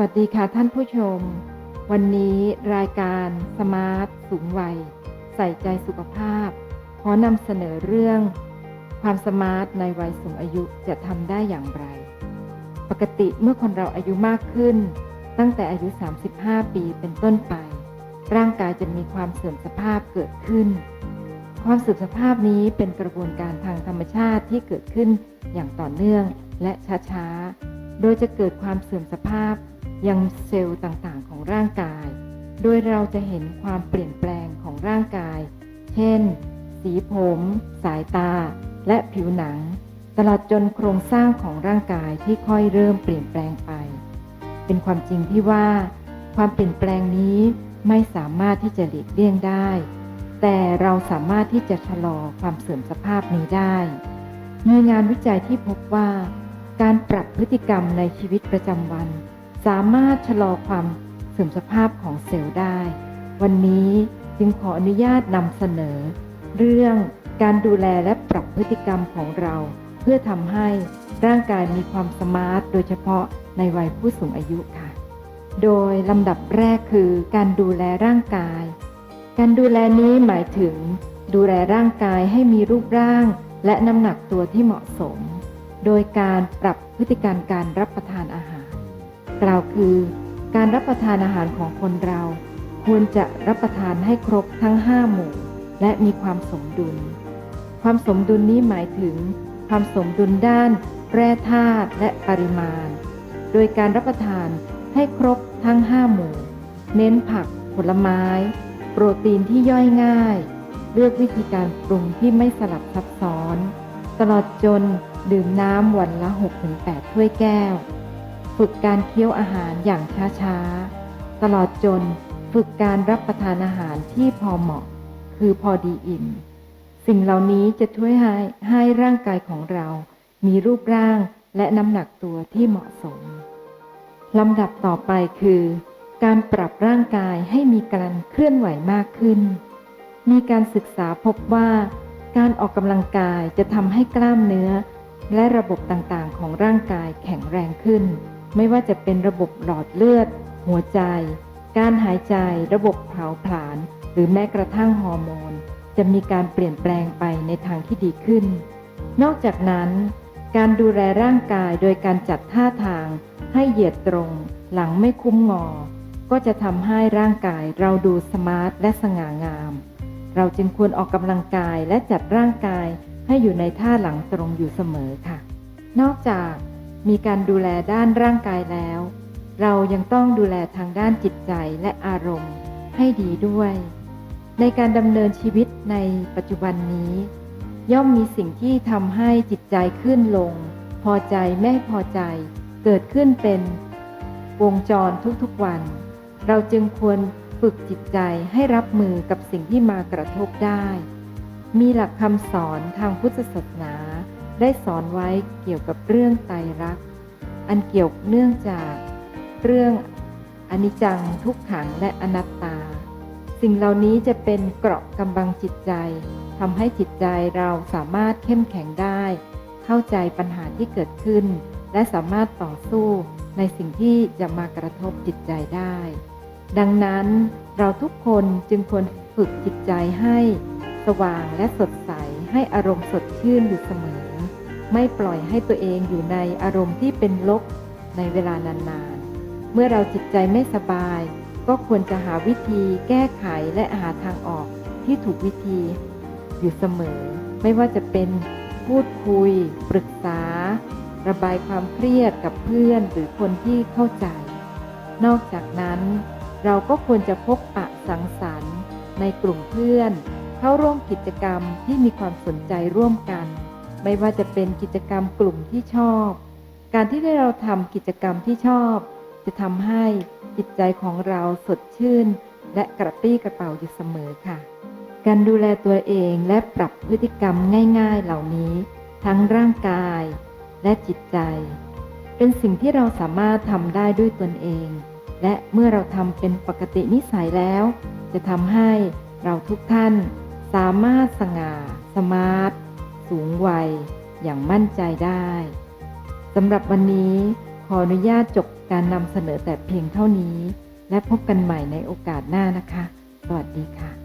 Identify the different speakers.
Speaker 1: วัสดีค่ะท่านผู้ชม วันนี้รายการสมาร์ทสูงวัย ใส่ใจสุขภาพ ขอนำเสนอเรื่อง ความสมาร์ทในวัยสูงอายุจะทำได้อย่างไร ปกติเมื่อคนเราอายุมากขึ้น ตั้งแต่อายุ 35 ปีเป็นต้นไป ร่างกายจะมีความเสื่อมสภาพเกิดขึ้น ความเสื่อมสภาพนี้เป็นกระบวนการทางธรรมชาติที่เกิดขึ้นอย่างต่อเนื่องและช้าๆ โดยจะเกิดความเสื่อมสภาพ ยังเซลล์ต่างๆของร่างกาย โดยเราจะเห็นความเปลี่ยนแปลงของร่างกาย เช่น สีผม สายตา และผิวหนัง ตลอดจนโครงสร้างของร่างกายที่ค่อยเริ่มเปลี่ยนแปลงไป เป็นความจริงที่ว่า ความเปลี่ยนแปลงนี้ไม่สามารถที่จะหลีกเลี่ยงได้ แต่เราสามารถที่จะชะลอความเสื่อมสภาพนี้ได้มีงานวิจัยที่พบว่า การปรับพฤติกรรมในชีวิตประจำวัน สามารถชะลอความเสื่อมสภาพของเซลล์ได้ วันนี้จึงขออนุญาตนำเสนอ เรื่องการดูแลและปรับพฤติกรรมของเรา เพื่อทำให้ร่างกายมีความสมาร์ทโดยเฉพาะในวัยผู้สูงอายุค่ะ โดยลำดับแรกคือการดูแลร่างกาย การดูแลนี้หมายถึง ดูแลร่างกายให้มีรูปร่าง และน้ำหนักตัวที่เหมาะสม โดยการปรับพฤติการการรับประทานอาหาร กล่าวคือ การรับประทานอาหารของคนเรา ควรจะรับประทานให้ครบทั้ง 5 หมู่ และมีความสมดุล ความสมดุลนี้หมายถึง ความสมดุลด้านแร่ธาตุและปริมาณ โดยการรับประทานให้ครบทั้ง 5 หมู่ เน้นผัก ผลไม้ โปรตีนที่ย่อยง่าย เลือกวิธีการปรุงที่ไม่สลับซับซ้อน ตลอดจนดื่มน้ำวันละ 6-8 ถ้วยแก้ว ฝึกการเคี้ยวอาหารอย่างช้าๆ ตลอดจนฝึกการรับประทานอาหารที่พอเหมาะ คือพอดีอิ่ม สิ่งเหล่านี้จะช่วยให้ให้ร่างกายของเรา มีรูปร่างและน้ำหนักตัวที่เหมาะสมลำดับต่อไปคือ การปรับร่างกายให้มีการเคลื่อนไหวมากขึ้น มีการศึกษาพบว่า การออกกำลังกายจะทำให้กล้ามเนื้อ และระบบต่างๆ ของร่างกายแข็งแรงขึ้น ไม่ว่าจะเป็นระบบหลอดเลือด หัวใจ การหายใจ ระบบเผาผลาญ หรือแม้กระทั่งฮอร์โมน จะมีการเปลี่ยนแปลงไปในทางที่ดีขึ้น นอกจากนั้น การดูแลร่างกายโดยการจัดท่าทาง ให้เหยียดตรง หลังไม่คุ้มงอ ก็จะทำให้ร่างกายเราดูสมาร์ทและสง่างาม เราจึงควรออกกำลังกายและจัดร่างกายให้อยู่ในท่าหลังตรงอยู่เสมอค่ะ นอกจาก มีการดูแลด้านร่างกายแล้ว เรายังต้องดูแลทางด้านจิตใจและอารมณ์ให้ดีด้วย ในการดำเนินชีวิตในปัจจุบันนี้ ย่อมมีสิ่งที่ทำให้จิตใจขึ้นลง พอใจไม่พอใจ เกิดขึ้นเป็นวงจรทุกๆวัน เราจึงควรฝึกจิตใจให้รับมือกับสิ่งที่มากระทบได้ มีหลักคำสอนทางพุทธศาสนา ได้สอนไว้เกี่ยวกับเรื่องไตรลักษณ์อันเกี่ยวเนื่องจากเรื่องอนิจจังทุกขังและอนัตตา สิ่งเหล่านี้จะเป็นเกราะกำบังจิตใจทำให้จิตใจเราสามารถเข้มแข็งได้ เข้าใจปัญหาที่เกิดขึ้น และสามารถต่อสู้ในสิ่งที่จะมากระทบจิตใจได้ ดังนั้นเราทุกคนจึงควรฝึกจิตใจให้ สว่างและสดใสให้อารมณ์สดชื่นอยู่เสมอ ไม่ปล่อยให้ตัวเองอยู่ในอารมณ์ที่เป็นลบในเวลานานๆ เมื่อเราจิตใจไม่สบาย ก็ควรจะหาวิธีแก้ไขและหาทางออกที่ถูกวิธีอยู่เสมอ ไม่ว่าจะเป็นพูดคุย ปรึกษา ระบายความเครียดกับเพื่อนหรือคนที่เข้าใจ นอกจากนั้น เราก็ควรจะพบปะสังสรรค์ ในกลุ่มเพื่อน เข้าร่วมกิจกรรมที่มีความสนใจร่วมกัน ไม่ว่าจะเป็นกิจกรรมกลุ่มที่ชอบ การที่ได้เราทำกิจกรรมที่ชอบ จะทำให้จิตใจของเราสดชื่น และกระปรี้กระเป๋าอยู่เสมอค่ะ การดูแลตัวเองและปรับพฤติกรรมง่ายๆเหล่านี้ ทั้งร่างกายและจิตใจ เป็นสิ่งที่เราสามารถทำได้ด้วยตนเอง และเมื่อเราทำเป็นปกตินิสัยแล้ว จะทำให้เราทุกท่านสามารถสง่า สมาร์ท สูงวัยอย่างมั่นใจได้สำหรับวันนี้ขออนุญาตจบการนำเสนอแต่เพียงเท่านี้ และพบกันใหม่ในโอกาสหน้านะคะ สวัสดีค่ะ